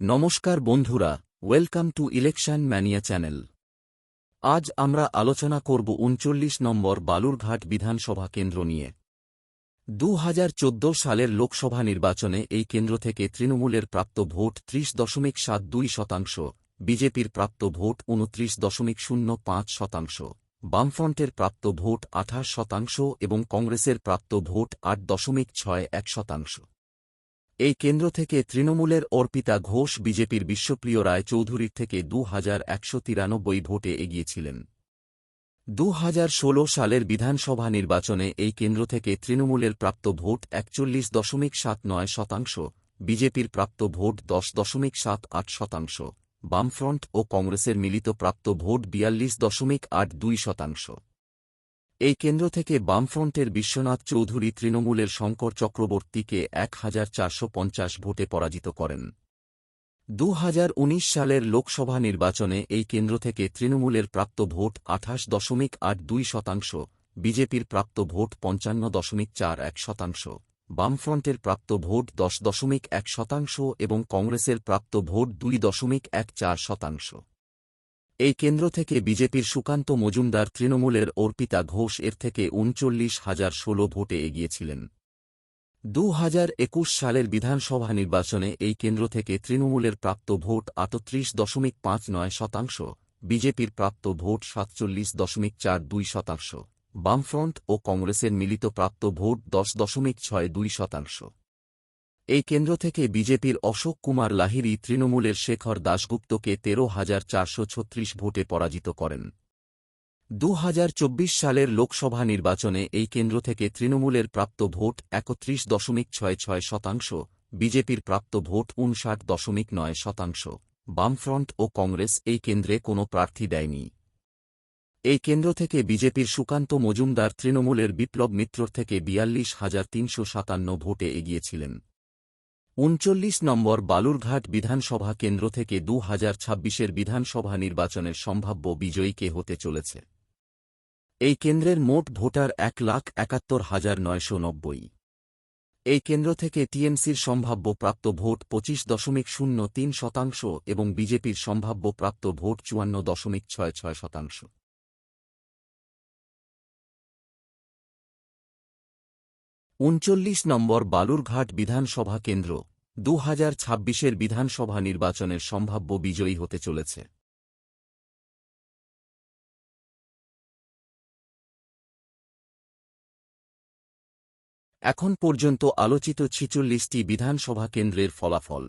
নমস্কার বন্ধুরা, welcome to election mania channel. আজ আমরা আলোচনা করব উনচল্লিশ নম্বর বালুরঘাট বিধানসভা কেন্দ্র নিয়ে। দু হাজার চোদ্দ সালের লোকসভা নির্বাচনে এই কেন্দ্র থেকে তৃণমূলের প্রাপ্ত ভোট ত্রিশ দশমিক সাত দুই শতাংশ, বিজেপির প্রাপ্ত ভোট উনত্রিশ দশমিক শূন্য পাঁচ শতাংশ, বামফ্রন্টের প্রাপ্ত ভোট আঠাশ শতাংশ এবং কংগ্রেসের প্রাপ্ত ভোট আট দশমিক ছয় এক শতাংশ। এই কেন্দ্র থেকে তৃণমূলের অর্পিতা ঘোষ বিজেপির বিশ্বপ্রিয় রায় চৌধুরীর থেকে দু হাজার একশো তিরানব্বই ভোটে এগিয়েছিলেন। দু হাজার ষোলো সালের বিধানসভা নির্বাচনে এই কেন্দ্র থেকে তৃণমূলের প্রাপ্ত ভোট একচল্লিশ দশমিক সাত নয় শতাংশ, বিজেপির প্রাপ্ত ভোট দশ দশমিক সাত আট শতাংশ, বামফ্রন্ট ও কংগ্রেসের মিলিত প্রাপ্ত ভোট বিয়াল্লিশ দশমিক আট দুই শতাংশ। এই কেন্দ্র থেকে বামফ্রন্টের বিশ্বনাথ চৌধুরী তৃণমূলের শঙ্কর চক্রবর্তীকে এক হাজার চারশো পঞ্চাশ ভোটে পরাজিত করেন। দু হাজার উনিশ সালের লোকসভা নির্বাচনে এই কেন্দ্র থেকে তৃণমূলের প্রাপ্ত ভোট আঠাশ দশমিক আট দুই শতাংশ, বিজেপির প্রাপ্ত ভোট পঞ্চান্ন দশমিক চার এক শতাংশ, বামফ্রন্টের প্রাপ্ত ভোট দশ দশমিক এক শতাংশ এবং কংগ্রেসের প্রাপ্ত ভোট দুই দশমিক এক চার শতাংশ। এই কেন্দ্র থেকে বিজেপির সুকান্ত মজুমদার তৃণমূলের অর্পিতা ঘোষ এর থেকে উনচল্লিশ হাজার ষোলো ভোটে এগিয়েছিলেন। দু হাজার একুশ সালের বিধানসভা নির্বাচনে এই কেন্দ্র থেকে তৃণমূলের প্রাপ্ত ভোট আটত্রিশ দশমিক পাঁচ নয় শতাংশ, বিজেপির প্রাপ্ত ভোট সাতচল্লিশ দশমিক চার দুই শতাংশ, বামফ্রন্ট ও কংগ্রেসের মিলিত প্রাপ্ত ভোট দশ দশমিক ছয় দুই শতাংশ। এই কেন্দ্র থেকে বিজেপির অশোক কুমার লাহিরি তৃণমূলের শেখর দাশগুপ্তকে তেরো হাজার চারশো ছত্রিশ ভোটে পরাজিত করেন। দু হাজার চব্বিশ সালের লোকসভা নির্বাচনে এই কেন্দ্র থেকে তৃণমূলের প্রাপ্ত ভোট একত্রিশ দশমিক ছয় ছয় শতাংশ, বিজেপির প্রাপ্ত ভোট উনষাট দশমিক নয় শতাংশ। বামফ্রন্ট ও কংগ্রেস এই কেন্দ্রে কোনো প্রার্থী দেয়নি। এই কেন্দ্র থেকে বিজেপির সুকান্ত মজুমদার তৃণমূলের বিপ্লব মিত্রর থেকে বিয়াল্লিশ হাজার তিনশো সাতান্ন ভোটে এগিয়েছিলেন। উনচল্লিশ নম্বর বালুরঘাট বিধানসভা কেন্দ্র থেকে দু হাজার ছাব্বিশের বিধানসভা নির্বাচনের সম্ভাব্য বিজয়ী কে হতে চলেছে? এই কেন্দ্রের মোট ভোটার এক লাখ একাত্তর হাজার নয়শো নব্বই। এই কেন্দ্র থেকে টিএমসির সম্ভাব্য প্রাপ্ত ভোট পঁচিশ দশমিক শূন্য তিন শতাংশ এবং বিজেপির সম্ভাব্য প্রাপ্ত ভোট চুয়ান্ন দশমিক ছয় ছয় শতাংশ। উনচল্লিশ নম্বর বালুরঘাট বিধানসভা কেন্দ্র দু হাজার ছাব্বিশের বিধানসভা নির্বাচনের সম্ভাব্য বিজয়ী হতে চলেছে। এখন পর্যন্ত আলোচিত ছিচল্লিশটি বিধানসভা কেন্দ্রের ফলাফল।